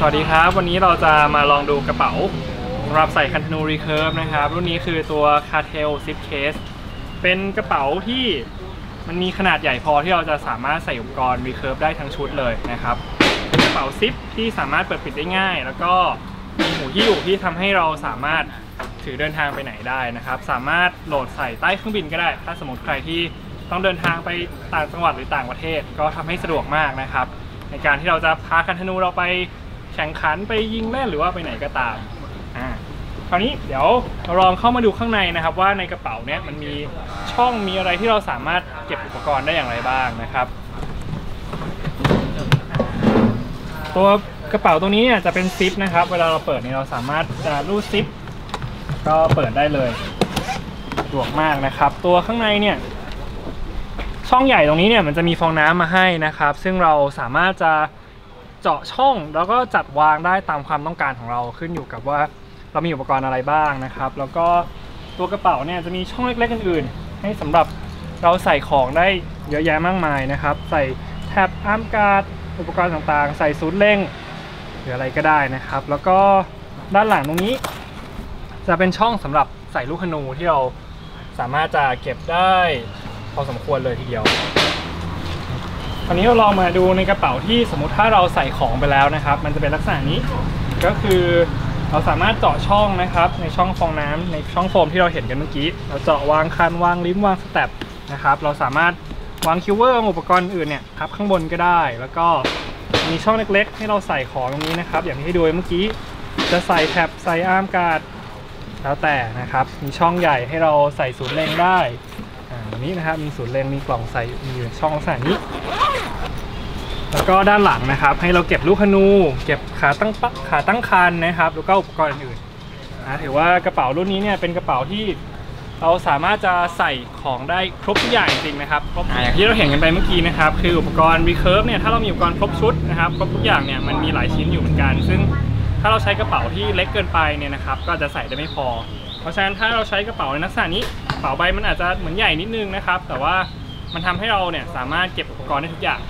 สวัสดีครับ วันนี้เราจะมาลองดูกระเป๋าสำหรับใส่คันธนูรีเคิร์ฟนะครับ รุ่นนี้คือตัว Cartel Zip Case เป็นกระเป๋าที่มันมีขนาดใหญ่พอที่เราจะสามารถใส่อุปกรณ์รีเคิร์ฟได้ทั้งชุดเลยนะครับ เป็นกระเป๋าซิปที่สามารถเปิดปิดได้ง่าย แล้วก็มีหูที่อยู่ที่ทำให้เราสามารถถือเดินทางไปไหนได้นะครับ สามารถโหลดใส่ใต้เครื่องบินก็ได้ ถ้าสมมติใครที่ต้องเดินทางไปต่างจังหวัดหรือต่างประเทศ ก็ทำให้สะดวกมากนะครับ ในการที่เราจะพาคันธนูเราไป แข่งขันไปยิงเล่นหรือว่าไปไหนก็ตามอ่าคราวนี้เดี๋ยวเราลองเข้ามาดูข้างในนะครับ ว่าในกระเป๋าเนี้ยมันมีช่องมีอะไรที่เราสามารถเก็บอุปกรณ์ได้อย่างไรบ้างนะครับ ตัวกระเป๋าตรงนี้เนี่ยจะเป็นซิปนะครับ เวลาเราเปิดเนี่ยเราสามารถจะรูดซิปก็เปิดได้เลยสะดวกมากนะครับ ตัวข้างในเนี่ยช่องใหญ่ตรงนี้เนี่ยมันจะมีฟองน้ำมาให้นะครับ ซึ่งเราสามารถจะ เจาะช่องแล้วก็จัดวางได้ตามความต้องการของเราขึ้นอยู่กับว่าเรามีอุปกรณ์อะไรบ้างนะครับ แล้วก็ตัวกระเป๋าเนี่ยจะมีช่องเล็กๆอื่นๆ ให้สำหรับเราใส่ของได้เยอะแยะมากมายนะครับ ใส่แท็บอาร์มการ์ดอุปกรณ์ต่างๆ ใส่ซูดเร่งหรืออะไรก็ได้นะครับ แล้วก็ด้านหลังตรงนี้ จะเป็นช่องสำหรับใส่ลูกธนูที่เราสามารถจะเก็บได้พอสมควรเลยทีเดียว คราวนี้เราลองมาดูในกระเป๋าที่สมมติถ้าเราใส่ของไปแล้วนะครับ มันจะเป็นลักษณะนี้ก็คือเราสามารถเจาะช่องนะครับ ในช่องฟองน้ำในช่องโฟมที่เราเห็นกันเมื่อกี้ เราเจาะวางคันวางลิ้มวางสเต็ปนะครับ เราสามารถวางคิวเวอร์วางอุปกรณ์อื่นเนี่ยทับข้างบนก็ได้ แล้วก็มีช่องเล็กๆ ให้เราใส่ของตรงนี้นะครับ อย่างที่ให้ดูเมื่อกี้จะใส่แท็บใส่อาร์มการ์ดแล้วแต่นะครับ มีช่องใหญ่ให้เราใส่ศูนย์เลงได้ อ่าอันนี้นะครับ มีศูนย์เลงมีกล่องใส่มีอยู่ในช่องลักษณะนี้ แล้วก็ด้านหลังนะครับ ให้เราเก็บลูกธนู เก็บขาตั้งปะขาตั้งคันนะครับแล้วก็อุปกรณ์อื่นๆนะถือว่ากระเป๋ารุ่นนี้เนี่ยเป็นกระเป๋าที่เราสามารถจะใส่ของได้ครบทุกอย่างจริงๆนะครับครบอ่าอย่างที่เราเห็นกันไปเมื่อกี้นะครับ คืออุปกรณ์ recurve เนี่ยถ้าเรามีอุปกรณ์ครบชุดนะครับครบทุกอย่างเนี่ยมันมีหลายชิ้นอยู่เหมือนกัน ซึ่งถ้าเราใช้กระเป๋าที่เล็กเกินไปเนี่ยนะครับ ก็อาจจะใส่ได้ไม่พอ เพราะฉะนั้นถ้าเราใช้กระเป๋าในลักษณะนี้กระเป๋าใบมันอาจจะเหมือนใหญ่นิดนึงนะครับ แต่ว่ามันทำให้เราเนี่ยสามารถเก็บอุปกรณ์ได้ทุกอย่าง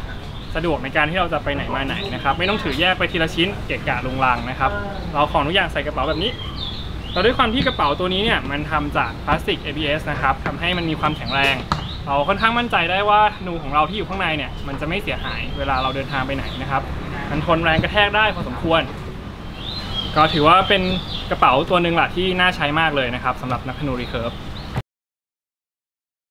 สะดวกในการที่เราจะไปไหนมาไหนนะครับ ไม่ต้องถือแยกไปทีละชิ้นเกะกะลุงลังนะครับ เราของทุกอย่างใส่กระเป๋าแบบนี้แต่ด้วยความที่กระเป๋าตัวนี้เนี่ยมันทำจากพลาสติก ABS นะครับทำให้มันมีความแข็งแรง เราค่อนข้างมั่นใจได้ว่าธนูของเราที่อยู่ข้างในเนี่ยมันจะไม่เสียหายเวลาเราเดินทางไปไหนนะครับมันทนแรงกระแทกได้พอสมควร ก็ถือว่าเป็นกระเป๋าตัวหนึ่งแหละที่น่าใช้มากเลยนะครับสำหรับนักธนูรีเคิร์ฟ